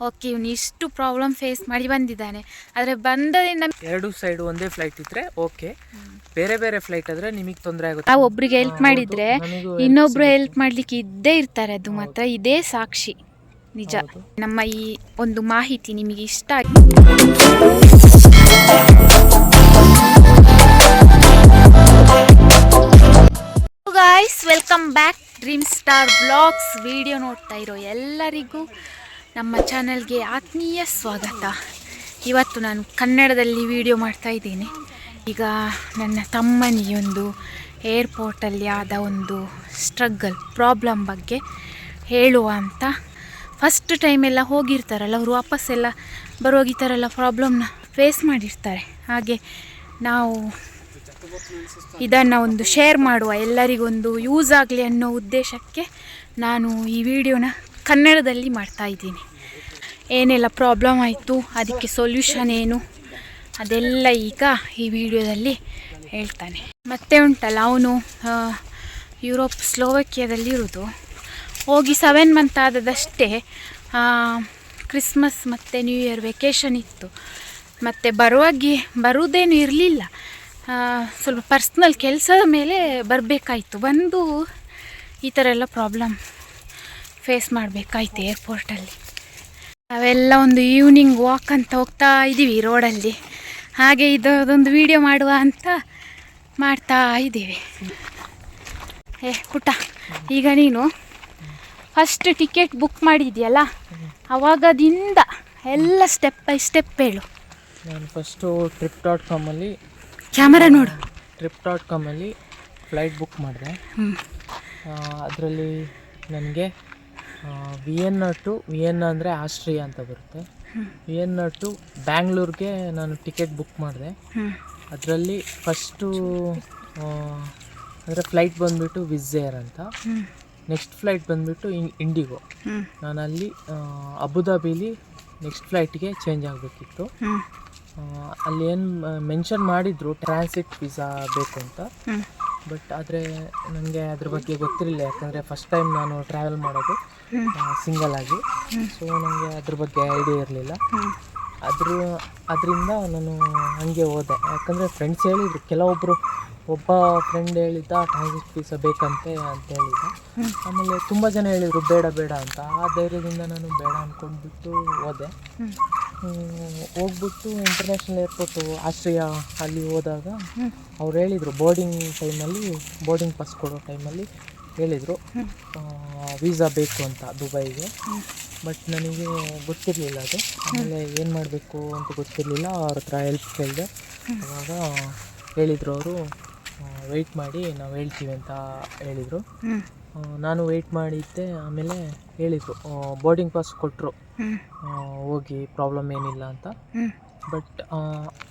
Okay ಇವನು ಇಷ್ಟು problem face ಮಾಡಿ ಬಂದಿದ್ದಾನೆ. ಆದರೆ ಬಂದದಿಂದ ಎರಡು ಸೈಡ್ ಒಂದೇ ಫ್ಲೈಟ್ ಇದ್ರೆ ಓಕೆ ಬೇರೆ ಬೇರೆ ಫ್ಲೈಟ್ ಆದ್ರೆ ನಿಮಗೆ ತೊಂದರೆ ಆಗುತ್ತೆ. ನಾವು ಒಬ್ರಿಗೆ ಹೆಲ್ಪ್ ಮಾಡಿದ್ರೆ. ಇನ್ನೊಬ್ರು ಹೆಲ್ಪ್ ಮಾಡ್ಲಿಕ್ಕೆ ಇದ್ದೇ ಇರ್ತಾರೆ ಅದು ಮಾತ್ರ. ಇದೇ ಸಾಕ್ಷಿ ನಿಜ. ನಮ್ಮ ಈ ಒಂದು ಮಾಹಿತಿ ನಿಮಗೆ ಇಷ್ಟ ಆಯ್ತು guys welcome back dream star blogs video ನೋಡ್ತಾ ಇರೋ ಎಲ್ಲರಿಗೂ ನಮ್ಮ ಚಾನಲ್ಗೆ ಆತ್ಮೀಯ ಸ್ವಾಗತ. ಇವತ್ತು ನಾನು ಕನ್ನಡದಲ್ಲಿ ವಿಡಿಯೋ ಮಾಡ್ತಾ ಇದ್ದೀನಿ. ಈಗ ನನ್ನ ತಮ್ಮನಿಗೊಂದು ಏರ್ಪೋರ್ಟಲ್ಲಿ ಆದ ಒಂದು ಸ್ಟ್ರಗಲ್, ಪ್ರಾಬ್ಲಮ್ ಬಗ್ಗೆ ಹೇಳುವ ಅಂತ. ಫಸ್ಟ್ ಟೈಮೆಲ್ಲ ಹೋಗಿರ್ತಾರಲ್ಲ, ಅವರು ವಾಪಸ್ಸೆಲ್ಲ ಬರುವಾಗ ಈ ಥರ ಎಲ್ಲ ಪ್ರಾಬ್ಲಮ್ನ ಫೇಸ್ ಮಾಡಿರ್ತಾರೆ. ಹಾಗೆ ನಾವು ಇದನ್ನು ಒಂದು ಶೇರ್ ಮಾಡುವ ಎಲ್ಲರಿಗೊಂದು ಯೂಸ್ ಆಗಲಿ ಅನ್ನೋ ಉದ್ದೇಶಕ್ಕೆ ನಾನು ಈ ವಿಡಿಯೋನ ಕನ್ನಡದಲ್ಲಿ ಮಾಡ್ತಾ ಇದ್ದೀನಿ. ಏನೆಲ್ಲ ಪ್ರಾಬ್ಲಮ್ ಆಯಿತು, ಅದಕ್ಕೆ ಸೊಲ್ಯೂಷನ್ ಏನು? ಅದೆಲ್ಲ ಈಗ ಈ ವಿಡಿಯೋದಲ್ಲಿ ಹೇಳ್ತಾನೆ. ಮತ್ತೆ ಉಂಟಲ್ಲ, ಅವನು ಯುರೋಪ್ ಸ್ಲೋವಕಿಯಾದಲ್ಲಿ ಇರೋದು. ಹೋಗಿ ಸೆವೆನ್ ಮಂತ್ ಆದದಷ್ಟೇ ಕ್ರಿಸ್ಮಸ್ ಮತ್ತು ನ್ಯೂ ಇಯರ್ ವೆಕೇಷನ್ ಇತ್ತು. ಮತ್ತು ಬರುವಾಗೆ ಬರುವುದೇನು ಇರಲಿಲ್ಲ. ಸ್ವಲ್ಪ ಪರ್ಸ್ನಲ್ ಕೆಲಸದ ಮೇಲೆ ಬರಬೇಕಾಯಿತು. ಬಂದು ಈ ಥರ ಎಲ್ಲ ಪ್ರಾಬ್ಲಮ್ ಫೇಸ್ ಮಾಡಬೇಕಾಯ್ತು ಏರ್ಪೋರ್ಟಲ್ಲಿ ನಾವೆಲ್ಲ ಒಂದು ಈವ್ನಿಂಗ್ ವಾಕ್ ಅಂತ ಹೋಗ್ತಾ ಇದ್ದೀವಿ ರೋಡಲ್ಲಿ ಹಾಗೆ ಇದೊಂದು ವಿಡಿಯೋ ಮಾಡುವ ಅಂತ ಮಾಡ್ತಾ ಇದ್ದೀವಿ. ಏ ಪುಟ್ಟ ಈಗ ನೀನು ಫಸ್ಟ್ ಟಿಕೆಟ್ ಬುಕ್ ಮಾಡಿದ್ಯಲ್ಲ? ಅವಾಗದಿಂದ ಎಲ್ಲ ಸ್ಟೆಪ್ ಬೈ ಸ್ಟೆಪ್ ಹೇಳು. ನಾನು ಫಸ್ಟು ಟ್ರಿಪ್ ಡಾಟ್ ಕಾಮಲ್ಲಿ ಕ್ಯಾಮರಾ ನೋಡು ಟ್ರಿಪ್ ಡಾಟ್ ಕಾಮಲ್ಲಿ ಫ್ಲೈಟ್ ಬುಕ್ ಮಾಡಿದೆ ಅದರಲ್ಲಿ ನನಗೆ V N two V N ಅಂದರೆ ಆಸ್ಟ್ರಿಯಾ ಅಂತ ಬರುತ್ತೆ. ವಿ ಎನ್ ಟು ಬ್ಯಾಂಗ್ಳೂರ್ಗೆ ನಾನು ಟಿಕೆಟ್ ಬುಕ್ ಮಾಡಿದೆ. ಅದರಲ್ಲಿ ಫಸ್ಟು ಅಂದರೆ ಫ್ಲೈಟ್ ಬಂದುಬಿಟ್ಟು ವಿಝೇರ್ ಅಂತ. ನೆಕ್ಸ್ಟ್ ಫ್ಲೈಟ್ ಬಂದುಬಿಟ್ಟು ಇಂಡಿಗೋ. ನಾನು ಅಲ್ಲಿ ಅಬುದಾಬಿಲಿ ನೆಕ್ಸ್ಟ್ ಫ್ಲೈಟ್ಗೆ ಚೇಂಜ್ ಆಗಬೇಕಿತ್ತು. ಅಲ್ಲಿ ಏನು ಮೆನ್ಷನ್ ಮಾಡಿದ್ರು ಟ್ರಾನ್ಸಿಟ್ ವೀಸಾ ಬೇಕು ಅಂತ. ಬಟ್ ಆದರೆ ನನಗೆ ಅದ್ರ ಬಗ್ಗೆ ಗೊತ್ತಿರಲಿಲ್ಲ. ಯಾಕಂದರೆ ಫಸ್ಟ್ ಟೈಮ್ ನಾನು ಟ್ರಾವೆಲ್ ಮಾಡೋದು. ಸಿಂಗಲ್ ಆಗಿ. ಸೊ ನನಗೆ ಅದ್ರ ಬಗ್ಗೆ ಐಡಿಯಾ ಇರಲಿಲ್ಲ. ಅದ್ರ, ಅದರಿಂದ ನಾನು ಹಂಗೆ ಹೋದೆ. ಯಾಕಂದರೆ ಫ್ರೆಂಡ್ಸ್ ಹೇಳಿದರು ಕೆಲವೊಬ್ಬರು ಒಬ್ಬ ಫ್ರೆಂಡ್ ಹೇಳಿದ್ದ ಟ್ರಾನ್ಸಿಟ್ ಪೀಸ ಬೇಕಂತೆ ಅಂತ ಹೇಳಿದ್ದ. ಆಮೇಲೆ ತುಂಬ ಜನ ಹೇಳಿದರು, ಬೇಡ ಬೇಡ ಅಂತ. ಆ ಧೈರ್ಯದಿಂದ ನಾನು ಬೇಡ ಅಂದ್ಕೊಂಡ್ಬಿಟ್ಟು ಹೋದೆ. ಹೋಗ್ಬಿಟ್ಟು ಇಂಟರ್ನ್ಯಾಷನಲ್ ಏರ್ಪೋರ್ಟು ಆಸ್ಟ್ರಿಯಾ ಅಲ್ಲಿ ಹೋದಾಗ, ಅವ್ರು ಹೇಳಿದರು ಬೋರ್ಡಿಂಗ್ ಟೈಮಲ್ಲಿ ಬೋರ್ಡಿಂಗ್ ಪಾಸ್ ಕೊಡೋ ಟೈಮಲ್ಲಿ ಹೇಳಿದರು ವೀಸಾ ಬೇಕು ಅಂತ ದುಬೈಗೆ. ಬಟ್ ನನಗೆ ಗೊತ್ತಿರಲಿಲ್ಲ ಅದು. ಆಮೇಲೆ ಏನು ಮಾಡಬೇಕು ಅಂತ ಗೊತ್ತಿರಲಿಲ್ಲ ಅವ್ರ ಹತ್ರ ಹೆಲ್ಪ್ ಕೇಳಿದೆ. ಅವಾಗ ಹೇಳಿದರು ಅವರು ವೆಯ್ಟ್ ಮಾಡಿ ನಾವು ಹೇಳ್ತೀವಿ ಅಂತ ಹೇಳಿದರು. ನಾನು ವೆಯ್ಟ್ ಮಾಡಿದ್ದೆ ಆಮೇಲೆ ಹೇಳಿದರು ಬೋರ್ಡಿಂಗ್ ಪಾಸ್ ಕೊಟ್ಟರು ಹೋಗಿ ಪ್ರಾಬ್ಲಮ್ ಏನಿಲ್ಲ ಅಂತ. ಬಟ್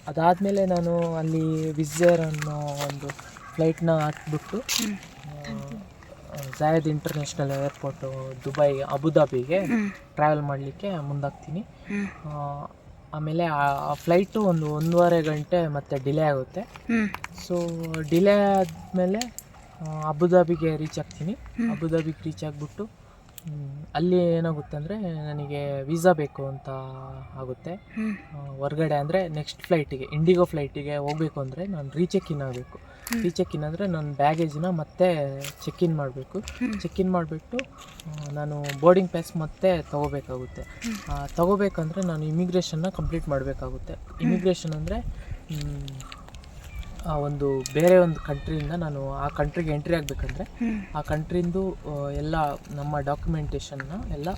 ಅದಾದಮೇಲೆ ನಾನು ಅಲ್ಲಿ ವಿಝೇರ್ ಅನ್ನೋ ಒಂದು ಫ್ಲೈಟ್ನ ಹಾಕ್ಬಿಟ್ಟು ಆ, ಜಾಯದ್ ಇಂಟರ್ನ್ಯಾಷನಲ್ ಏರ್ಪೋರ್ಟು ದುಬೈ ಅಬುದಾಬಿಗೆ ಟ್ರಾವೆಲ್ ಮಾಡಲಿಕ್ಕೆ ಮುಂದಾಗ್ತೀನಿ. ಆಮೇಲೆ ಆ ಫ್ಲೈಟು ಒಂದು ಒಂದೂವರೆ ಗಂಟೆ ಮತ್ತೆ ಡಿಲೇ ಆಗುತ್ತೆ. ಸೊ ಡಿಲೇ ಆದಮೇಲೆ ಅಬುದಾಬಿಗೆ ರೀಚ್ ಆಗ್ತೀನಿ. ಅಬುದಾಬಿಗೆ ರೀಚ್ ಆಗಿಬಿಟ್ಟು ಅಲ್ಲಿ ಏನಾಗುತ್ತೆ ಅಂದರೆ ನನಗೆ ವೀಸಾ ಬೇಕು ಅಂತ ಆಗುತ್ತೆ. ಹೊರ್ಗಡೆ ಅಂದರೆ ನೆಕ್ಸ್ಟ್ ಫ್ಲೈಟಿಗೆ ಇಂಡಿಗೋ ಫ್ಲೈಟಿಗೆ ಹೋಗಬೇಕು ಅಂದರೆ ನಾನು ರೀಚೆಕ್ ಇನ್ ಆಗಬೇಕು ರೀಚೆಕ್ ಇನ್ ಅಂದರೆ ನನ್ನ ಬ್ಯಾಗೇಜ್ನ ಮತ್ತೆ ಚೆಕ್ ಇನ್ ಮಾಡಬೇಕು. ಚೆಕ್ ಇನ್ ಮಾಡಿಬಿಟ್ಟು ನಾನು ಬೋರ್ಡಿಂಗ್ ಪಾಸ್ ಮತ್ತೆ ತೊಗೋಬೇಕಾಗುತ್ತೆ. ತೊಗೋಬೇಕಂದ್ರೆ ನಾನು ಇಮಿಗ್ರೇಷನ್ನ ಕಂಪ್ಲೀಟ್ ಮಾಡಬೇಕಾಗುತ್ತೆ. ಇಮಿಗ್ರೇಷನ್ ಅಂದರೆ ಒಂದು ಬೇರೆ ಒಂದು ಕಂಟ್ರಿಯಿಂದ ನಾನು ಆ ಕಂಟ್ರಿಗೆ ಎಂಟ್ರಿ ಆಗಬೇಕಂದ್ರೆ, ಆ ಕಂಟ್ರಿಂದು ಎಲ್ಲ ನಮ್ಮ ಡಾಕ್ಯುಮೆಂಟೇಷನ್ನ ಎಲ್ಲ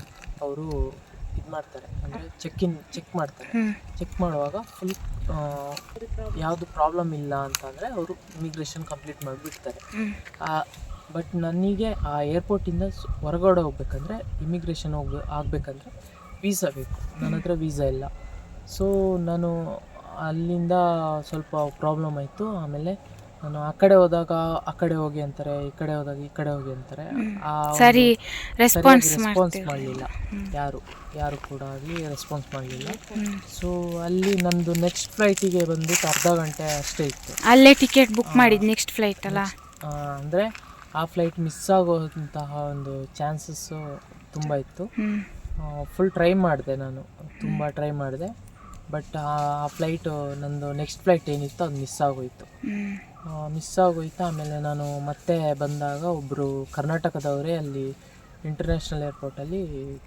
ಅವರು ಇದು ಮಾಡ್ತಾರೆ. ಅಂದರೆ ಚೆಕ್ ಇನ್ ಚೆಕ್ ಮಾಡ್ತಾರೆ. ಚೆಕ್ ಮಾಡುವಾಗ ಫುಲ್ ಯಾವುದು ಪ್ರಾಬ್ಲಮ್ ಇಲ್ಲ ಅಂತಂದರೆ ಅವರು ಇಮಿಗ್ರೇಷನ್ ಕಂಪ್ಲೀಟ್ ಮಾಡಿಬಿಡ್ತಾರೆ. ಬಟ್ ನನಗೆ ಆ ಏರ್ಪೋರ್ಟಿಂದ ಹೊರಗಡೆ ಹೋಗ್ಬೇಕಂದ್ರೆ ಇಮಿಗ್ರೇಷನ್ ಹೋಗ್ಬೇ ಆಗಬೇಕಂದ್ರೆ ವೀಸಾ ಬೇಕು. ನನ್ನ ಹತ್ರ ವೀಸಾ ಇಲ್ಲ. ಸೊ ನಾನು ಅಲ್ಲಿಂದ ಸ್ವಲ್ಪ ಪ್ರಾಬ್ಲಮ್ ಆಯಿತು. ಆಮೇಲೆ ನಾನು ಆ ಕಡೆ ಹೋದಾಗ ಆ ಕಡೆ ಹೋಗಿ ಅಂತಾರೆ ಈ ಕಡೆ ಹೋದಾಗ ಈ ಕಡೆ ಹೋಗಿ ಅಂತಾರೆ. ಆ ಒಂದು ಸರಿ ರೆಸ್ಪಾನ್ಸ್ ರೆಸ್ಪಾನ್ಸ್ ಮಾಡಲಿಲ್ಲ. ಯಾರು ಯಾರು ಕೂಡ ಆಗಲಿ ರೆಸ್ಪಾನ್ಸ್ ಮಾಡಲಿಲ್ಲ. ಸೊ ಅಲ್ಲಿ ನಂದು ನೆಕ್ಸ್ಟ್ ಫ್ಲೈಟಿಗೆ ಬಂದು ಅರ್ಧ ಗಂಟೆ ಅಷ್ಟೇ ಇತ್ತು. ಅಲ್ಲೇ ಟಿಕೆಟ್ ಬುಕ್ ಮಾಡಿದ್ ನೆಕ್ಸ್ಟ್ ಫ್ಲೈಟ್ ಅಲ್ಲ? ಅಂದರೆ ಆ ಫ್ಲೈಟ್ ಮಿಸ್ ಆಗೋಂತಹ ಒಂದು ಚಾನ್ಸಸ್ಸು ತುಂಬ ಇತ್ತು. ಫುಲ್ ಟ್ರೈ ಮಾಡಿದೆ ನಾನು ತುಂಬ ಟ್ರೈ ಮಾಡಿದೆ. ಬಟ್ ಆ ಫ್ಲೈಟು ನಂದು ನೆಕ್ಸ್ಟ್ ಫ್ಲೈಟ್ ಏನಿತ್ತು ಅದು ಮಿಸ್ ಆಗೋಯಿತು. ಹ್ಮ್. ಮಿಸ್ ಆಗೋಯ್ತು? ಆಮೇಲೆ ನಾನು ಮತ್ತೆ ಬಂದಾಗ ಒಬ್ಬರು ಕರ್ನಾಟಕದವರೇ ಅಲ್ಲಿ ಇಂಟರ್ನ್ಯಾಷನಲ್ ಏರ್ಪೋರ್ಟಲ್ಲಿ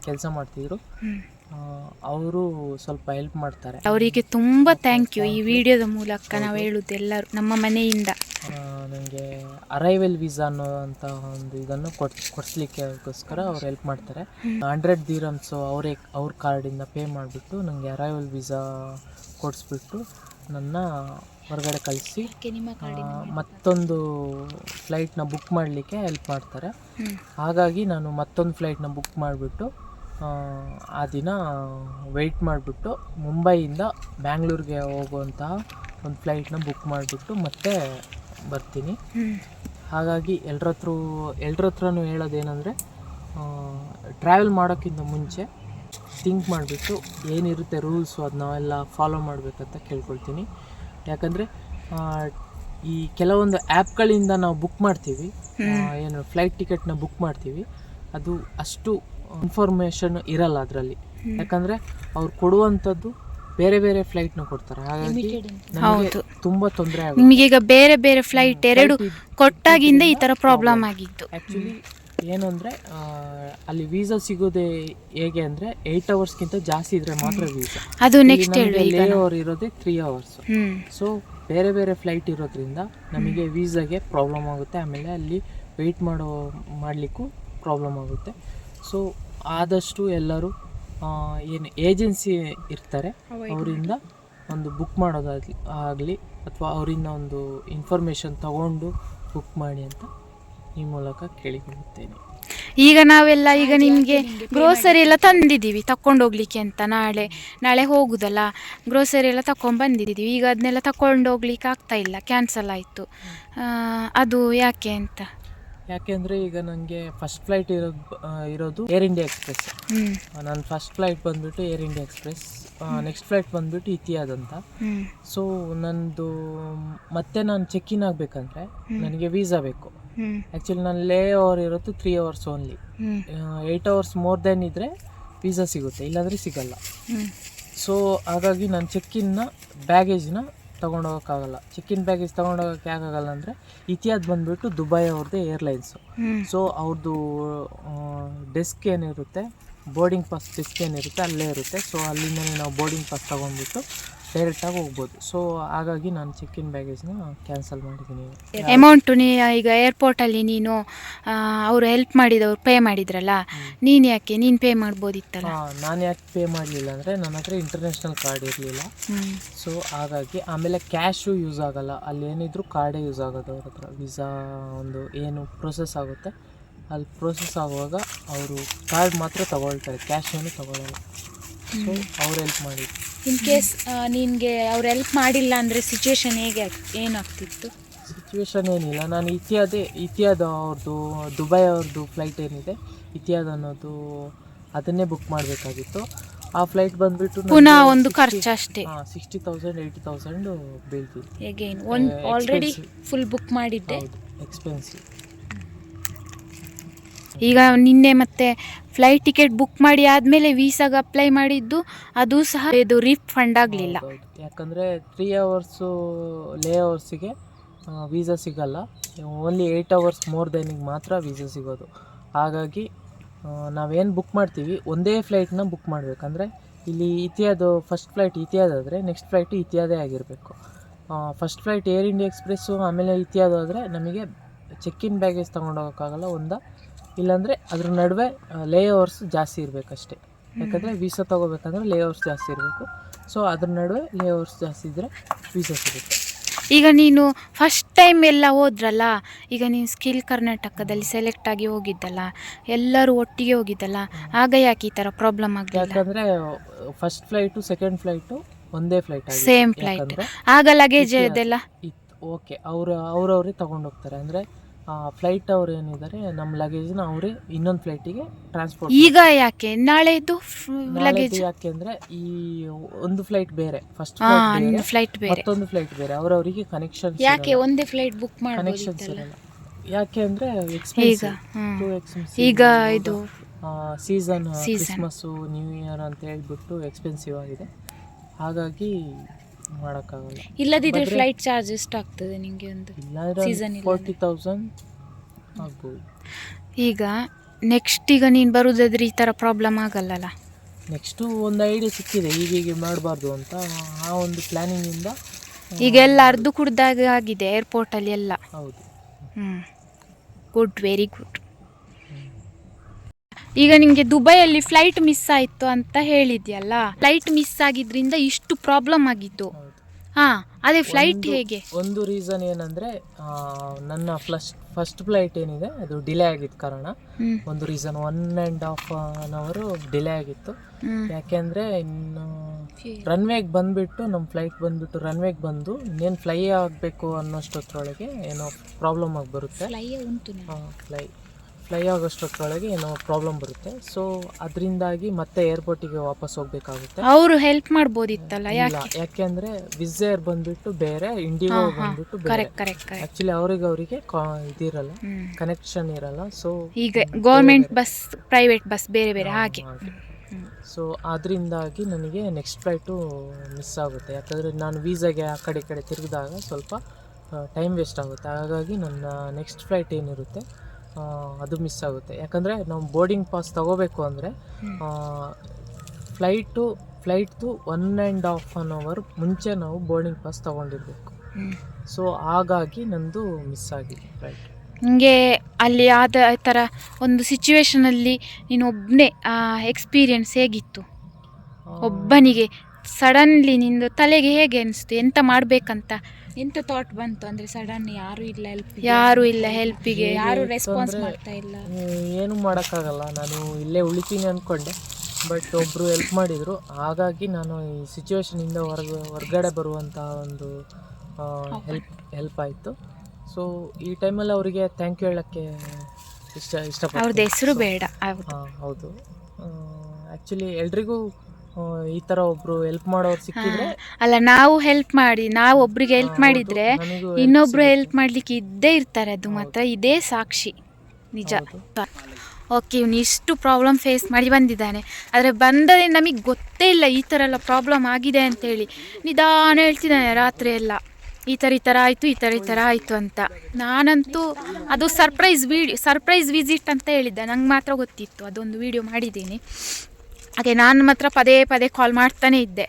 ಕೆಲಸ ಮಾಡ್ತಿದ್ರು. ಅವರು ಸ್ವಲ್ಪ ಹೆಲ್ಪ್ ಮಾಡ್ತಾರೆ. ಅವರಿಗೆ ತುಂಬ ಥ್ಯಾಂಕ್ ಯು ಈ ವಿಡಿಯೋದ ಮೂಲಕ ನಾವು ಹೇಳುದು ಎಲ್ಲರೂ ನಮ್ಮ ಮನೆಯಿಂದ. ನನಗೆ ಅರೈವಲ್ ವೀಸಾ ಅನ್ನೋ ಅಂತ ಒಂದು ಇದನ್ನು ಕೊಡಿಸ್ಲಿಕ್ಕೆ ಅದಕ್ಕೋಸ್ಕರ ಅವ್ರು ಹೆಲ್ಪ್ ಮಾಡ್ತಾರೆ. ಹಂಡ್ರೆಡ್ ದೀರಮ್ಸು ಅವರೇ ಅವ್ರ ಕಾರ್ಡಿಂದ ಪೇ ಮಾಡಿಬಿಟ್ಟು ನನಗೆ ಅರೈವಲ್ ವೀಸಾ ಕೊಡಿಸ್ಬಿಟ್ಟು ನನ್ನ ಹೊರಗಡೆ ಕಳಿಸಿ. ಮತ್ತೊಂದು ಫ್ಲೈಟ್ನ ಬುಕ್ ಮಾಡಲಿಕ್ಕೆ ಹೆಲ್ಪ್ ಮಾಡ್ತಾರೆ. ಹಾಗಾಗಿ ನಾನು ಮತ್ತೊಂದು ಫ್ಲೈಟ್ನ ಬುಕ್ ಮಾಡಿಬಿಟ್ಟು ಆ ದಿನ ವೆಯ್ಟ್ ಮಾಡಿಬಿಟ್ಟು ಮುಂಬೈಯಿಂದ ಬ್ಯಾಂಗ್ಳೂರಿಗೆ ಹೋಗುವಂತಹ ಒಂದು ಫ್ಲೈಟ್ನ ಬುಕ್ ಮಾಡಿಬಿಟ್ಟು ಮತ್ತೆ ಬರ್ತೀನಿ. ಹಾಗಾಗಿ ಎಲ್ರ ಹತ್ರ ಎಲ್ರ ಹತ್ರನೂ ಹೇಳೋದೇನೆಂದರೆ ಟ್ರಾವೆಲ್ ಮಾಡೋಕ್ಕಿಂತ ಮುಂಚೆ ಥಿಂಕ್ ಮಾಡಿಬಿಟ್ಟು ಏನಿರುತ್ತೆ ರೂಲ್ಸು ಅದನ್ನ ನಾವೆಲ್ಲ ಫಾಲೋ ಮಾಡಬೇಕಂತ ಕೇಳ್ಕೊಳ್ತೀನಿ. ಯಾಕಂದರೆ ಈ ಕೆಲವೊಂದು ಆ್ಯಪ್ಗಳಿಂದ ನಾವು ಬುಕ್ ಮಾಡ್ತೀವಿ. ಏನು ಫ್ಲೈಟ್ ಟಿಕೆಟ್ನ ಬುಕ್ ಮಾಡ್ತೀವಿ. ಅದು ಅಷ್ಟು ಇನ್ಫಾರ್ಮೇಷನ್ ಇರಲ್ಲ ಅದರಲ್ಲಿ. ಯಾಕಂದರೆ ಅವ್ರು ಕೊಡುವಂಥದ್ದು ಬೇರೆ ಬೇರೆ ಫ್ಲೈಟ್ನ ಕೊಡ್ತಾರೆ. ಹಾಗಾಗಿ ನಮಗೆ ಹೌದು. ತುಂಬ ತೊಂದರೆ ಆಗುತ್ತೆ. ನಿಮಗೀಗ ಬೇರೆ ಬೇರೆ ಫ್ಲೈಟ್ ಎರಡು ಕೊಟ್ಟಾಗಿಂದ ಈ ಥರ ಪ್ರಾಬ್ಲಮ್ ಆಗಿತ್ತು. ಆ್ಯಕ್ಚುಲಿ ಏನು ಅಂದರೆ ಅಲ್ಲಿ ವೀಸಾ ಸಿಗೋದೇ ಹೇಗೆ ಅಂದರೆ ಏಯ್ಟ್ ಅವರ್ಸ್ಗಿಂತ ಜಾಸ್ತಿ ಇದ್ರೆ ಮಾತ್ರ ವೀಸಾ ಅದು ನೆಕ್ಸ್ಟ್ ಲೇ ಅವರ್ ಇರೋದೇ ತ್ರೀ ಅವರ್ಸ್ ಸೊ ಬೇರೆ ಬೇರೆ ಫ್ಲೈಟ್ ಇರೋದ್ರಿಂದ ನಮಗೆ ವೀಸಾಗೆ ಪ್ರಾಬ್ಲಮ್ ಆಗುತ್ತೆ. ಆಮೇಲೆ ಅಲ್ಲಿ ವೆಯ್ಟ್ ಮಾಡೋ ಮಾಡಲಿಕ್ಕೂ ಪ್ರಾಬ್ಲಮ್ ಆಗುತ್ತೆ. ಸೊ ಆದಷ್ಟು ಎಲ್ಲರೂ ಏನು ಏಜೆನ್ಸಿ ಇರ್ತಾರೆ. ಅವರಿಂದ ಒಂದು ಬುಕ್ ಮಾಡೋದಾಗಲಿ ಆಗಲಿ ಅಥವಾ ಅವರಿಂದ ಒಂದು ಇನ್ಫಾರ್ಮೇಷನ್ ತಗೊಂಡು ಬುಕ್ ಮಾಡಿ ಅಂತ ಈ ಮೂಲಕ ಕೇಳಿಕೊಳ್ಳುತ್ತೇನೆ. ಈಗ ನಾವೆಲ್ಲ ಈಗ ನಿಮಗೆ ಗ್ರೋಸರಿ ಎಲ್ಲ ತಂದಿದ್ದೀವಿ ತಕೊಂಡು ಹೋಗ್ಲಿಕ್ಕೆ ಅಂತ ನಾಳೆ. ನಾಳೆ ಹೋಗುದಲ್ಲ ಗ್ರೋಸರಿ ಎಲ್ಲ ತಕೊಂಡು ಬಂದಿದ್ದೀವಿ. ಈಗ ಅದನ್ನೆಲ್ಲ ತಕೊಂಡು ಹೋಗ್ಲಿಕ್ಕೆ ಆಗ್ತಾ ಇಲ್ಲ ಕ್ಯಾನ್ಸಲ್ ಆಯಿತು. ಅದು ಯಾಕೆ ಅಂತ? ಯಾಕೆಂದರೆ ಈಗ ನನಗೆ ಫಸ್ಟ್ ಫ್ಲೈಟ್ ಇರೋದು ಇರೋದು ಏರ್ ಇಂಡಿಯಾ ಎಕ್ಸ್ಪ್ರೆಸ್ ನನ್ನ ಫಸ್ಟ್ ಫ್ಲೈಟ್ ಬಂದ್ಬಿಟ್ಟು Air India Express next flight ಬಂದ್ಬಿಟ್ಟು ಇತಿಯಾದ್ ಅಂತ. ಸೊ ನಂದು ಮತ್ತೆ ನಾನು ಚೆಕ್ ಇನ್ ಆಗಬೇಕಂದ್ರೆ ನನಗೆ ವೀಸಾ ಬೇಕು. ಆ್ಯಕ್ಚುಲಿ ನಾನು ಲೇ ಅವರ್ ಇರೋದು three hours only eight hours more than ಇದ್ದರೆ ಪಿಝಾ ಸಿಗುತ್ತೆ ಇಲ್ಲಾಂದರೆ ಸಿಗಲ್ಲ. ಸೊ ಹಾಗಾಗಿ ನಾನು ಚೆಕ್ ಇನ್ನ ಬ್ಯಾಗೇಜ್ನ ತೊಗೊಂಡೋಗೋಕ್ಕಾಗಲ್ಲ. ಚೆಕ್ ಇನ್ ಬ್ಯಾಗೇಜ್ ತೊಗೊಂಡೋಗಕ್ಕೆ ಯಾಕಾಗಲ್ಲ ಅಂದರೆ ಇತಿಹಾದ್ ಬಂದುಬಿಟ್ಟು ದುಬೈ ಅವ್ರದ್ದೇ ಏರ್ಲೈನ್ಸು ಸೊ ಅವ್ರದ್ದು ಡೆಸ್ಕ್ ಏನಿರುತ್ತೆ ಬೋರ್ಡಿಂಗ್ ಪಾಸ್ ಡೆಸ್ಕ್ ಏನಿರುತ್ತೆ ಅಲ್ಲೇ ಇರುತ್ತೆ. ಸೊ ಅಲ್ಲಿಂದಲೇ ನಾವು ಬೋರ್ಡಿಂಗ್ ಪಾಸ್ ತೊಗೊಂಡ್ಬಿಟ್ಟು ಡೈರೆಕ್ಟಾಗಿ ಹೋಗ್ಬೋದು. ಸೊ ಹಾಗಾಗಿ ನಾನು ಚೆಕ್ ಇನ್ ಬ್ಯಾಗೇಜ್ನ ಕ್ಯಾನ್ಸಲ್ ಮಾಡಿದ್ದೀನಿ ಅಮೌಂಟು ನೀ ಈಗ ಏರ್ಪೋರ್ಟಲ್ಲಿ ನೀನು ಅವರು ಹೆಲ್ಪ್ ಮಾಡಿದವ್ರು ಪೇ ಮಾಡಿದ್ರಲ್ಲ ನೀನು ಯಾಕೆ? ನೀನು ಪೇ ಮಾಡ್ಬೋದಿತ್ತಲ್ಲ? ನಾನು ಯಾಕೆ ಪೇ ಮಾಡಲಿಲ್ಲ ಅಂದರೆ ನನ್ನ ಹತ್ರ ಇಂಟರ್ನ್ಯಾಷನಲ್ ಕಾರ್ಡ್ ಇರಲಿಲ್ಲ. ಸೊ ಹಾಗಾಗಿ ಆಮೇಲೆ ಕ್ಯಾಶು ಯೂಸ್ ಆಗಲ್ಲ. ಅಲ್ಲಿ ಏನಿದ್ರೂ ಕಾರ್ಡೇ ಯೂಸ್ ಆಗೋದು ಅವ್ರ ಹತ್ರ. ವೀಸಾ ಒಂದು ಏನು ಪ್ರೊಸೆಸ್ ಆಗುತ್ತೆ ಅಲ್ಲಿ ಪ್ರೊಸೆಸ್ ಆಗುವಾಗ ಅವರು ಕಾರ್ಡ್ ಮಾತ್ರ ತಗೊಳ್ತಾರೆ. ಕ್ಯಾಶ್ ಏನು ತಗೊಳ್ಳಲ್ಲ ಸೊ ಅವ್ರು ಹೆಲ್ಪ್ ಮಾಡಿದ್ರು. ಇನ್ ಕೇಸ್ ನಿನಗೆ ಅವ್ರು ಹೆಲ್ಪ್ ಮಾಡಿಲ್ಲ ಅಂದರೆ ಸಿಚುವೇಶನ್ ಹೇಗೆ ಏನಾಗ್ತಿತ್ತು? ಸಿಚುವೇಶನ್ ಏನಿಲ್ಲ. ನಾನು ಇತಿಯಾದೇ ಇತಿಯಾದ ಅವ್ರದ್ದು ದುಬೈ ಅವ್ರದ್ದು ಫ್ಲೈಟ್ ಏನಿದೆ ಇತಿಹಾದ ಅನ್ನೋದು ಅದನ್ನೇ ಬುಕ್ ಮಾಡಬೇಕಾಗಿತ್ತು. ಆ ಫ್ಲೈಟ್ ಬಂದ್ಬಿಟ್ಟು ಪುನಃ ಒಂದು ಖರ್ಚು ಅಷ್ಟೇ. ಸಿಕ್ಸ್ಟಿ ತೌಸಂಡ್ ಏಯ್ಟಿ ತೌಸಂಡ್ ಬೀಳ್ತಿತ್ತು. ಒಂದು Eh, ಆಲ್ರೆಡಿ ಫುಲ್ ಬುಕ್ ಮಾಡಿದ್ದೆ. ಎಕ್ಸ್ಪೆನ್ಸಿವ್ ಈಗ ನಿನ್ನೆ ಮತ್ತೆ ಫ್ಲೈಟ್ ಟಿಕೆಟ್ ಬುಕ್ ಮಾಡಿ ಆದಮೇಲೆ ವೀಸಾಗ ಅಪ್ಲೈ ಮಾಡಿದ್ದು, ಅದು ಸಹ ಇದು ರೀಫಂಡ್ ಆಗಲಿಲ್ಲ. ಯಾಕಂದರೆ ತ್ರೀ ಅವರ್ಸು ಲೇ ಅವರ್ಸಿಗೆ ವೀಸಾ ಸಿಗಲ್ಲ. ಓನ್ಲಿ ಏಯ್ಟ್ ಅವರ್ಸ್ ಮೋರ್ ದೆನಿಗೆ ಮಾತ್ರ ವೀಸಾ ಸಿಗೋದು. ಹಾಗಾಗಿ ನಾವೇನು ಬುಕ್ ಮಾಡ್ತೀವಿ, ಒಂದೇ ಫ್ಲೈಟ್ನ ಬುಕ್ ಮಾಡಬೇಕಂದ್ರೆ ಇಲ್ಲಿ ಇತಿಹಾದ ಫಸ್ಟ್ ಫ್ಲೈಟ್ ಇತಿಯಾದಾದರೆ ನೆಕ್ಸ್ಟ್ ಫ್ಲೈಟ್ ಇತಿಯಾದೇ ಆಗಿರಬೇಕು. First flight Air India Express ಆಮೇಲೆ ಇತಿಯಾದಾದರೆ ನಮಗೆ ಚೆಕ್ ಇನ್ ಬ್ಯಾಗೇಜ್ ತೊಗೊಂಡೋಗೋಕ್ಕಾಗಲ್ಲ ಒಂದ ಇಲ್ಲಾಂದರೆ ಅದ್ರ ನಡುವೆ ಲೇ ಅವರ್ಸ್ ಜಾಸ್ತಿ ಇರಬೇಕಷ್ಟೇ. ಯಾಕಂದರೆ ವೀಸಾ ತೊಗೋಬೇಕಂದ್ರೆ ಲೇ ಓವರ್ಸ್ ಜಾಸ್ತಿ ಇರಬೇಕು. ಸೊ ಅದ್ರ ನಡುವೆ ಲೇ ಅವರ್ಸ್ ಜಾಸ್ತಿ ಇದ್ದರೆ ವೀಸಾ ಸಿಗುತ್ತೆ. ಈಗ ನೀನು ಫಸ್ಟ್ ಟೈಮ್ ಎಲ್ಲ ಹೋದ್ರಲ್ಲ ಈಗ ನೀನು ಸ್ಕಿಲ್ ಕರ್ನಾಟಕದಲ್ಲಿ ಸೆಲೆಕ್ಟ್ ಆಗಿ ಹೋಗಿದ್ದಲ್ಲ ಎಲ್ಲರೂ ಒಟ್ಟಿಗೆ ಹೋಗಿದ್ದಲ್ಲ ಆಗ ಯಾಕೆ ಈ ಥರ ಪ್ರಾಬ್ಲಮ್ ಆಗಿದೆ ಯಾಕಂದರೆ ಫಸ್ಟ್ ಫ್ಲೈಟು ಸೆಕೆಂಡ್ ಫ್ಲೈಟು ಒಂದೇ ಫ್ಲೈಟ್ ಸೇಮ್ ಫ್ಲೈಟ್ ಆಗ ಲಗೇಜ್ ಇದೆಲ್ಲ ಇತ್ತು. ಓಕೆ ಅವರು ಅವ್ರವ್ರಿಗೆ ತೊಗೊಂಡೋಗ್ತಾರೆ. ಅಂದರೆ ಫ್ಲೈಟ್ ಅವ್ರು ಏನಿದ್ದಾರೆ ನಮ್ಮ ಲಗೇಜ್ನ ಅವರೇ ಇನ್ನೊಂದು ಫ್ಲೈಟಿಗೆ ಟ್ರಾನ್ಸ್ಪೋರ್ಟ್ ಈಗ ಯಾಕೆ? ನಾಳೆದು ಲಗೇಜ್ ಯಾಕೆ ಅಂದರೆ ಈ ಒಂದು ಫ್ಲೈಟ್ ಬೇರೆ ಫಸ್ಟ್ ಫ್ಲೈಟ್ ಬೇರೆ ಮತ್ತೊಂದು ಫ್ಲೈಟ್ ಬೇರೆ. ಅವರವರಿಗೆ ಕನೆಕ್ಷನ್ ಯಾಕೆ ಒಂದೇ ಫ್ಲೈಟ್ ಬುಕ್ ಕನೆಕ್ಷನ್ಸ್ ಮಾಡ್ಬೋದಿತ್ತಲ್ಲ ಇರಲ್ಲ ಯಾಕೆ ಅಂದರೆ ಎಕ್ಸ್ಪೆನ್ಸಿವ್ ಹ್ಮ್. ಈಗ ಇದು season Christmas Christmas new year ಅಂತ ಹೇಳ್ಬಿಟ್ಟು ಎಕ್ಸ್ಪೆನ್ಸಿವ್ ಆಗಿದೆ. ಹಾಗಾಗಿ ಮಾಡೋಕ್ಕಾಗಲ್ಲ. ಇಲ್ಲದಿದ್ರೆ ಫ್ಲೈಟ್ ಚಾರ್ಜ್ ಎಷ್ಟಾಗ್ತದೆ ನಿಮಗೆ ಒಂದು ಸೀಸನ್ ಫೋರ್ಟಿ ತೌಸಂಡ್ ಆಗ್ಬೋದು. ಈಗ ನೆಕ್ಸ್ಟ್ ಈಗ ನೀನು ಬರೋದಾದ್ರೆ ಈ ಥರ ಪ್ರಾಬ್ಲಮ್ ಆಗಲ್ಲಲ್ಲ? ನೆಕ್ಸ್ಟು ಒಂದು ಐಡಿಯಾ ಸಿಕ್ಕಿದೆ ಹೀಗೆ ಮಾಡಬಾರ್ದು ಅಂತ ಆ ಒಂದು ಪ್ಲ್ಯಾನಿಂಗಿಂದ ಈಗ ಎಲ್ಲ ಅರ್ಧ ಕುಡ್ದಾಗ ಆಗಿದೆ ಏರ್ಪೋರ್ಟಲ್ಲಿ ಎಲ್ಲ. ಹೌದು. ಹ್ಞೂ ಗುಡ್ ವೆರಿ ಗುಡ್ ಈಗ ನಿಮಗೆ ದುಬೈಯಲ್ಲಿ ಫ್ಲೈಟ್ ಮಿಸ್ ಆಯಿತು ಅಂತ ಹೇಳಿದ್ಯಲ್ಲ ಫ್ಲೈಟ್ ಮಿಸ್ ಆಗಿದ್ರಿಂದ ಇಷ್ಟು ಪ್ರಾಬ್ಲಮ್ ಆಗಿತ್ತು ಹಾ ಅದೇ ಫ್ಲೈಟ್ ಹೇಗೆ? ಒಂದು ರೀಸನ್ ಏನಂದ್ರೆ ಆ, ನನ್ನ ಫ್ಲಸ್ಟ್ ಫಸ್ಟ್ ಫ್ಲೈಟ್ ಏನಿದೆ ಅದು ಡಿಲೇ ಆಗಿದ್ದ ಕಾರಣ. ಒಂದು reason one and half an ಅವರು ಡಿಲೇ ಆಗಿತ್ತು. ಯಾಕೆಂದ್ರೆ ಇನ್ನು ರನ್ವೇಗೆ ಬಂದ್ಬಿಟ್ಟು ನಮ್ಮ ಫ್ಲೈಟ್ ಬಂದ್ಬಿಟ್ಟು ರನ್ವೇಗೆ ಬಂದು ಇನ್ನೇನು ಫ್ಲೈ ಆಗಬೇಕು ಅನ್ನೋಷ್ಟೊತ್ತರೊಳಗೆ ಏನೋ ಪ್ರಾಬ್ಲಮ್ ಆಗಿ ಬರುತ್ತೆ. ಫ್ಲೈ ಫ್ಲೈ ಆಗೋಷ್ಟೊತ್ತೊಳಗೆ ಏನೋ ಪ್ರಾಬ್ಲಮ್ ಬರುತ್ತೆ. ಸೊ ಅದರಿಂದಾಗಿ ಮತ್ತೆ ಏರ್ಪೋರ್ಟಿಗೆ ವಾಪಸ್ ಹೋಗ್ಬೇಕಾಗುತ್ತೆ. ಅವರು ಹೆಲ್ಪ್ ಮಾಡ್ಬೋದಿತ್ತಲ್ಲ ಇಲ್ಲ ಯಾಕೆ? ಯಾಕೆಂದ್ರೆ ವಿಸ್ ಏರ್ ಬಂದ್ಬಿಟ್ಟು ಬೇರೆ ಇಂಡಿಗೋ ಬಂದ್ಬಿಟ್ಟು ಬೇರೆ. ಕರೆಕ್ಟ್ ಕರೆಕ್ಟ್ ಕರೆಕ್ಟ್ ಆಕ್ಚುಲಿ ಅವ್ರಿಗೆ ಅವರಿಗೆ ಇದಿರಲ್ಲ ಕನೆಕ್ಷನ್ ಇರಲ್ಲ ಸೊ ಈಗ ಗೌರ್ಮೆಂಟ್ ಬಸ್ ಪ್ರೈವೇಟ್ ಬಸ್ ಬೇರೆ ಬೇರೆ ಹಾಗೆ. ಸೊ ಅದರಿಂದಾಗಿ ನನಗೆ ನೆಕ್ಸ್ಟ್ ಫ್ಲೈಟು ಮಿಸ್ ಆಗುತ್ತೆ. ಯಾಕಂದರೆ ನಾನು ವೀಸಾಗೆ ಆ ಕಡೆ ಈ ಕಡೆ ತಿರುಗಿದಾಗ ಸ್ವಲ್ಪ ಟೈಮ್ ವೇಸ್ಟ್ ಆಗುತ್ತೆ. ಹಾಗಾಗಿ ನನ್ನ ನೆಕ್ಸ್ಟ್ ಫ್ಲೈಟ್ ಏನಿರುತ್ತೆ ಅದು ಮಿಸ್ ಆಗುತ್ತೆ. ಯಾಕಂದರೆ ನಾವು ಬೋರ್ಡಿಂಗ್ ಪಾಸ್ ತಗೋಬೇಕು ಅಂದರೆ. Flight ಫ್ಲೈಟ್ದು one and half an hour ಮುಂಚೆ ನಾವು ಬೋರ್ಡಿಂಗ್ ಪಾಸ್ ತೊಗೊಂಡಿರ್ಬೇಕು. ಸೊ ಹಾಗಾಗಿ ನಂದು ಮಿಸ್ ಆಗಿದೆ ಫ್ಲೈಟ್ ನಿಮಗೆ ಅಲ್ಲಿ ಆದ ಥರ ಒಂದು ಸಿಚುವೇಶನಲ್ಲಿ ನೀನು ಒಬ್ಬನೇ ಎಕ್ಸ್ಪೀರಿಯನ್ಸ್ ಹೇಗಿತ್ತು? ಒಬ್ಬನಿಗೆ ಸಡನ್ಲಿ ನಿಂದು ತಲೆಗೆ ಹೇಗೆ ಅನಿಸ್ತು? ಎಂತ ಮಾಡಬೇಕಂತ? ಎಂತ ಥಾಟ್ ಬಂತು ಅಂದ್ರೆ ಸಡನ್ ಯಾರು ಇಲ್ಲ ಹೆಲ್ಪ್ ಯಾರು ಇಲ್ಲ ಹೆಲ್ಪಿಗೆ ಯಾರು ರೆಸ್ಪಾನ್ಸ್ ಮಾಡ್ತಾ ಇಲ್ಲ. ಏನು ಮಾಡೋಕ್ಕಾಗಲ್ಲ. ನಾನು ಇಲ್ಲೇ ಉಳಿತೀನಿ ಅಂದ್ಕೊಂಡೆ ಬಟ್ ಒಬ್ಬರು ಹೆಲ್ಪ್ ಮಾಡಿದರು. ಹಾಗಾಗಿ ನಾನು ಈ ಸಿಚುವೇಶನಿಂದ ಹೊರಗ ಹೊರಗಡೆ ಬರುವಂಥ ಒಂದು ಹೆಲ್ಪ್ ಹೆಲ್ಪ್ ಆಯಿತು. ಸೊ ಈ ಟೈಮಲ್ಲಿ ಅವರಿಗೆ ಥ್ಯಾಂಕ್ ಯು ಹೇಳೋಕ್ಕೆ ಇಷ್ಟ ಅವ್ರದ್ದು ಇಷ್ಟಪಡ್ತೀನಿ ಹೆಸರು ಬೇಡ. ಹೌದು. ಹಾಂ ಹೌದು. ಆ್ಯಕ್ಚುಲಿ ಎಲ್ರಿಗೂ ಈ ತರ ಒಬ್ರು ಹೆಲ್ಪ್ ಮಾಡೋರು ಸಿಕ್ಕಿದ್ರೆ ಅಲ್ಲ ನಾವು ಹೆಲ್ಪ್ ಮಾಡಿ ನಾವು ಒಬ್ರಿಗೆ ಹೆಲ್ಪ್ ಮಾಡಿದ್ರೆ help ಇನ್ನೊಬ್ರು ಹೆಲ್ಪ್ ಮಾಡ್ಲಿಕ್ಕೆ ಇದ್ದೇ ಇರ್ತಾರೆ ಅದು ಮಾತ್ರ. ಇದೇ ಸಾಕ್ಷಿ. ನಿಜ. ಓಕೆ ಇವ್ನು ಇಷ್ಟು ಪ್ರಾಬ್ಲಮ್ ಫೇಸ್ ಮಾಡಿ ಬಂದಿದ್ದಾನೆ. ಆದರೆ ಬಂದರೆ ನಮಗೆ ಗೊತ್ತೇ ಇಲ್ಲ ಈ ಥರ ಎಲ್ಲ ಪ್ರಾಬ್ಲಮ್ ಆಗಿದೆ ಅಂತೇಳಿ. ನಿಧಾನ ಹೇಳ್ತಿದ್ದಾನೆ ರಾತ್ರಿ ಎಲ್ಲ. ಈ ಥರ ಈ ಥರ ಆಯಿತು ಈ ಥರ ಈ ಥರ ಆಯಿತು ಅಂತ. ನಾನಂತೂ ಅದು ಸರ್ಪ್ರೈಸ್ ವೀಡಿಯೋ ಸರ್ಪ್ರೈಸ್ ವಿಸಿಟ್ ಅಂತ ಹೇಳಿದ್ದೆ. ನಂಗೆ ಮಾತ್ರ ಗೊತ್ತಿತ್ತು. ಅದೊಂದು ವಿಡಿಯೋ ಮಾಡಿದ್ದೀನಿ. ಹಾಗೆ ನಾನು ಮಾತ್ರ ಪದೇ ಪದೇ ಕಾಲ್ ಮಾಡ್ತಾನೆ ಇದ್ದೆ.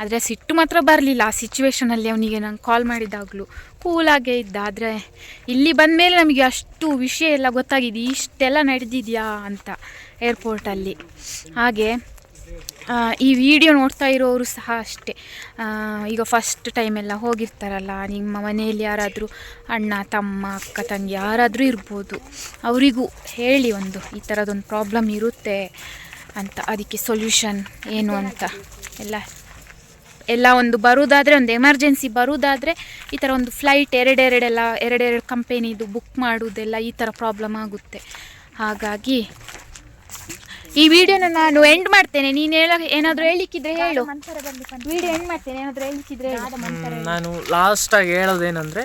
ಆದರೆ ಸಿಟ್ಟು ಮಾತ್ರ ಬರಲಿಲ್ಲ ಆ ಸಿಚುವೇಷನಲ್ಲಿ ಅವನಿಗೆ ನಾನು ಕಾಲ್ ಮಾಡಿದಾಗಲೂ. ಕೂಲಾಗೇ ಇದ್ದ. ಆದರೆ ಇಲ್ಲಿ ಬಂದ ಮೇಲೆ ನಮಗೆ ಅಷ್ಟು ವಿಷಯ ಎಲ್ಲ ಗೊತ್ತಾಗಿದೆ. ಇಷ್ಟೆಲ್ಲ ನಡೆದಿದೆಯಾ ಅಂತ ಏರ್ಪೋರ್ಟಲ್ಲಿ ಹಾಗೆ ಈ ವಿಡಿಯೋ ನೋಡ್ತಾ ಇರೋರು ಸಹ ಅಷ್ಟೇ. ಈಗ ಫಸ್ಟ್ ಟೈಮೆಲ್ಲ ಹೋಗಿರ್ತಾರಲ್ಲ, ನಿಮ್ಮ ಮನೆಯಲ್ಲಿ ಯಾರಾದರೂ ಅಣ್ಣ, ತಮ್ಮ, ಅಕ್ಕ, ತಂಗಿ ಯಾರಾದರೂ ಇರ್ಬೋದು. ಅವರಿಗೂ ಹೇಳಿ ಒಂದು ಈ ಥರದೊಂದು ಪ್ರಾಬ್ಲಮ್ ಇರುತ್ತೆ. ಅಂತ. ಅದಕ್ಕೆ ಸೊಲ್ಯೂಷನ್ ಏನು ಅಂತ. ಎಲ್ಲ ಎಲ್ಲ ಒಂದು ಬರುವುದಾದರೆ ಒಂದು ಎಮರ್ಜೆನ್ಸಿ ಬರುವುದಾದರೆ ಈ ಥರ ಒಂದು ಫ್ಲೈಟ್ ಎರಡೆರಡೆಲ್ಲ ಎರಡೆರಡು ಕಂಪೆನಿದು ಬುಕ್ ಮಾಡುವುದೆಲ್ಲ ಈ ಥರ ಪ್ರಾಬ್ಲಮ್ ಆಗುತ್ತೆ. ಹಾಗಾಗಿ ಈ ವಿಡಿಯೋನ ನಾನು ಎಂಡ್ ಮಾಡ್ತೇನೆ. ನೀನು ಹೇಳ ಏನಾದರೂ ಹೇಳಿಕ್ಕಿದ್ರೆ ಹೇಳು. ವಿಡಿಯೋ ಎಂಡ್ ಮಾಡ್ತೇನೆ. ಏನಾದರೂ ಹೇಳಿಕ್ಕಿದ್ರೆ ನಾನು ಲಾಸ್ಟಾಗಿ ಹೇಳೋದೇನಂದರೆ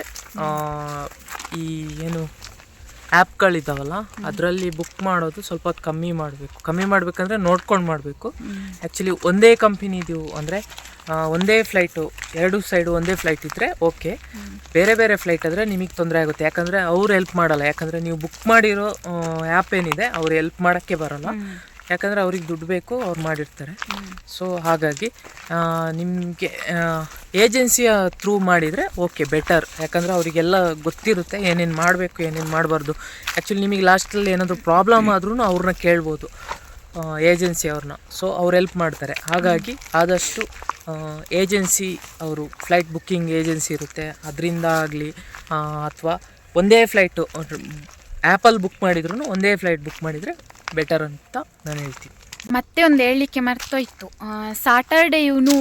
ಈ ಏನು ಆ್ಯಪ್ಗಳಿದ್ದಾವಲ್ಲ ಅದರಲ್ಲಿ ಬುಕ್ ಮಾಡೋದು ಸ್ವಲ್ಪ ಕಮ್ಮಿ ಮಾಡಬೇಕು. ಕಮ್ಮಿ ಮಾಡಬೇಕಂದ್ರೆ ನೋಡ್ಕೊಂಡು ಮಾಡಬೇಕು. ಆ್ಯಕ್ಚುಲಿ ಒಂದೇ ಕಂಪಿನಿದು ಅಂದರೆ ಒಂದೇ ಫ್ಲೈಟು ಎರಡು ಸೈಡು ಒಂದೇ ಫ್ಲೈಟ್ ಇದ್ದರೆ ಓಕೆ ಬೇರೆ ಬೇರೆ ಫ್ಲೈಟ್ ಆದರೆ ನಿಮಗೆ ತೊಂದರೆ ಆಗುತ್ತೆ. ಯಾಕಂದರೆ ಅವ್ರು ಹೆಲ್ಪ್ ಮಾಡಲ್ಲ. ಯಾಕಂದರೆ ನೀವು ಬುಕ್ ಮಾಡಿರೋ ಆ್ಯಪ್ ಏನಿದೆ ಅವ್ರು ಹೆಲ್ಪ್ ಮಾಡೋಕ್ಕೆ ಬರಲ್ಲ. ಯಾಕಂದರೆ ಅವ್ರಿಗೆ ದುಡ್ಡು ಬೇಕು, ಅವ್ರು ಮಾಡಿರ್ತಾರೆ. ಸೊ ಹಾಗಾಗಿ ನಿಮಗೆ ಏಜೆನ್ಸಿಯ ಥ್ರೂ ಮಾಡಿದರೆ ಓಕೆ ಬೆಟರ್ ಯಾಕಂದರೆ ಅವರಿಗೆಲ್ಲ ಗೊತ್ತಿರುತ್ತೆ ಏನೇನು ಮಾಡಬೇಕು, ಏನೇನು ಮಾಡಬಾರ್ದು. ಆ್ಯಕ್ಚುಲಿ ನಿಮಗೆ ಲಾಸ್ಟಲ್ಲಿ ಏನಾದರೂ ಪ್ರಾಬ್ಲಮ್ ಆದ್ರೂ ಅವ್ರನ್ನ ಕೇಳ್ಬೋದು ಏಜೆನ್ಸಿ ಅವ್ರನ್ನ. ಸೊ ಅವ್ರು ಹೆಲ್ಪ್ ಮಾಡ್ತಾರೆ. ಹಾಗಾಗಿ, ಆದಷ್ಟು ಏಜೆನ್ಸಿ, ಅವರು ಫ್ಲೈಟ್ ಬುಕ್ಕಿಂಗ್ ಏಜೆನ್ಸಿ ಇರುತ್ತೆ. ಅದರಿಂದ ಆಗಲಿ ಅಥವಾ ಒಂದೇ ಫ್ಲೈಟು ಆ್ಯಪಲ್ಲಿ ಬುಕ್ ಮಾಡಿದ್ರು ಒಂದೇ ಫ್ಲೈಟ್ ಬುಕ್ ಮಾಡಿದರೆ ಬೆಟರ್ ಅಂತ ನಾನು ಹೇಳ್ತೀನಿ. ಮತ್ತೆ ಒಂದು ಹೇಳಲಿಕ್ಕೆ ಮರ್ತೋಯ್ತು. ಸಾಟರ್ಡೆ ಇವನು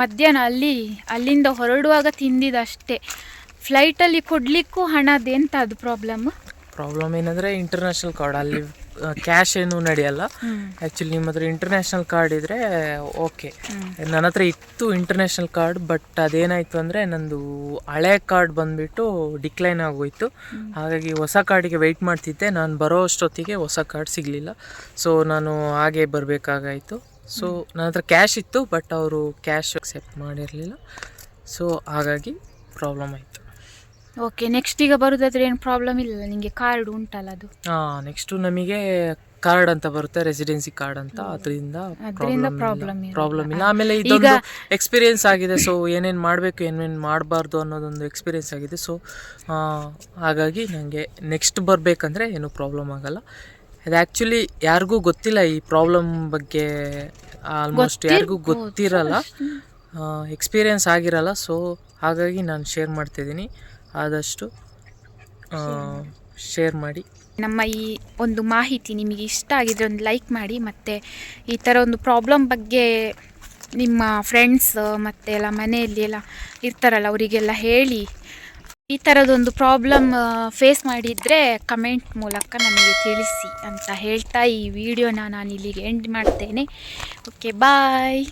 ಮಧ್ಯಾಹ್ನ ಅಲ್ಲಿ ಅಲ್ಲಿಂದ ಹೊರಡುವಾಗ ತಿಂದಿದ್ದಷ್ಟೇ ಫ್ಲೈಟಲ್ಲಿ ಕೊಡಲಿಕ್ಕೂ ಹಣದೆಂತ ಅದು ಪ್ರಾಬ್ಲಮ್ ಪ್ರಾಬ್ಲಮ್ ಏನಂದರೆ ಇಂಟರ್ನ್ಯಾಷನಲ್ ಕಾರ್ಡ್ ಅಲ್ಲಿ ಕ್ಯಾಶ್ ಏನು ನಡೆಯಲ್ಲ. ಆ್ಯಕ್ಚುಲಿ ನಿಮ್ಮ ಹತ್ರ ಇಂಟರ್ನ್ಯಾಷನಲ್ ಕಾರ್ಡ್ ಇದ್ದರೆ ಓಕೆ. ನನ್ನ ಹತ್ರ ಇತ್ತು ಇಂಟರ್ನ್ಯಾಷನಲ್ ಕಾರ್ಡ್ ಬಟ್ ಅದೇನಾಯಿತು ಅಂದರೆ ನಂದು ಹಳೆ ಕಾರ್ಡ್ ಬಂದುಬಿಟ್ಟು ಡಿಕ್ಲೈನ್ ಆಗೋಯ್ತು. ಹಾಗಾಗಿ ಹೊಸ ಕಾರ್ಡಿಗೆ ವೆಯ್ಟ್ ಮಾಡ್ತಿದ್ದೆ. ನಾನು ಬರೋ ಅಷ್ಟೊತ್ತಿಗೆ ಹೊಸ ಕಾರ್ಡ್ ಸಿಗಲಿಲ್ಲ. ಸೊ ನಾನು ಹಾಗೆ ಬರಬೇಕಾಗಾಯಿತು. ಸೊ ನನ್ನ ಹತ್ರ ಕ್ಯಾಶ್ ಇತ್ತು ಬಟ್ ಅವರು ಕ್ಯಾಶ್ ಅಕ್ಸೆಪ್ಟ್ ಮಾಡಿರಲಿಲ್ಲ. ಸೊ ಹಾಗಾಗಿ ಪ್ರಾಬ್ಲಮ್ ಆಯಿತು. ಓಕೆ ನೆಕ್ಸ್ಟ್ ಈಗ ಬರುದಾದ್ರೆ ಏನು ಪ್ರಾಬ್ಲಮ್ ಇಲ್ಲ ನಿಮಗೆ ಕಾರ್ಡ್ ಉಂಟಲ್ಲ ಅದು? ಹಾಂ ನೆಕ್ಸ್ಟು ನಮಗೆ ಕಾರ್ಡ್ ಅಂತ ಬರುತ್ತೆ ರೆಸಿಡೆನ್ಸಿ ಕಾರ್ಡ್ ಅಂತ. ಅದರಿಂದ ಅದರಿಂದ ಪ್ರಾಬ್ಲಮ್. ಪ್ರಾಬ್ಲಮ್ ಇಲ್ಲ. ಆಮೇಲೆ ಇದೊಂದು ಎಕ್ಸ್ಪೀರಿಯೆನ್ಸ್ ಆಗಿದೆ ಸೊ ಏನೇನು ಮಾಡಬೇಕು ಏನೇನು ಮಾಡಬಾರ್ದು ಅನ್ನೋದೊಂದು ಎಕ್ಸ್ಪೀರಿಯನ್ಸ್ ಆಗಿದೆ. ಸೊ ಹಾಗಾಗಿ ನನಗೆ ನೆಕ್ಸ್ಟ್ ಬರಬೇಕಂದ್ರೆ ಏನು ಪ್ರಾಬ್ಲಮ್ ಆಗಲ್ಲ. ಅದು ಆ್ಯಕ್ಚುಲಿ ಯಾರಿಗೂ ಗೊತ್ತಿಲ್ಲ ಈ ಪ್ರಾಬ್ಲಮ್ ಬಗ್ಗೆ ಆಲ್ಮೋಸ್ಟ್ ಯಾರಿಗೂ ಗೊತ್ತಿರಲ್ಲ. ಎಕ್ಸ್ಪೀರಿಯನ್ಸ್ ಆಗಿರಲ್ಲ ಸೊ ಹಾಗಾಗಿ ನಾನು ಶೇರ್ ಮಾಡ್ತಿದ್ದೀನಿ ಆದಷ್ಟು ಶೇರ್ ಮಾಡಿ. ನಮ್ಮ ಈ ಒಂದು ಮಾಹಿತಿ ನಿಮಗೆ ಇಷ್ಟ ಆಗಿದ್ರೆ ಒಂದು ಲೈಕ್ ಮಾಡಿ ಮತ್ತು ಈ ಥರ ಒಂದು ಪ್ರಾಬ್ಲಮ್ ಬಗ್ಗೆ ನಿಮ್ಮ ಫ್ರೆಂಡ್ಸ್ ಮತ್ತು ಎಲ್ಲ ಮನೆಯಲ್ಲಿ ಎಲ್ಲ ಇರ್ತಾರಲ್ಲ ಅವರಿಗೆಲ್ಲ ಹೇಳಿ. ಈ ಥರದೊಂದು ಪ್ರಾಬ್ಲಮ್ ಫೇಸ್ ಮಾಡಿದರೆ ಕಮೆಂಟ್ ಮೂಲಕ ನಮಗೆ ತಿಳಿಸಿ ಅಂತ ಹೇಳ್ತಾ ಈ ವಿಡಿಯೋನ ನಾನು ಇಲ್ಲಿಗೆ ಎಂಡ್ ಮಾಡ್ತೇನೆ. Okay bye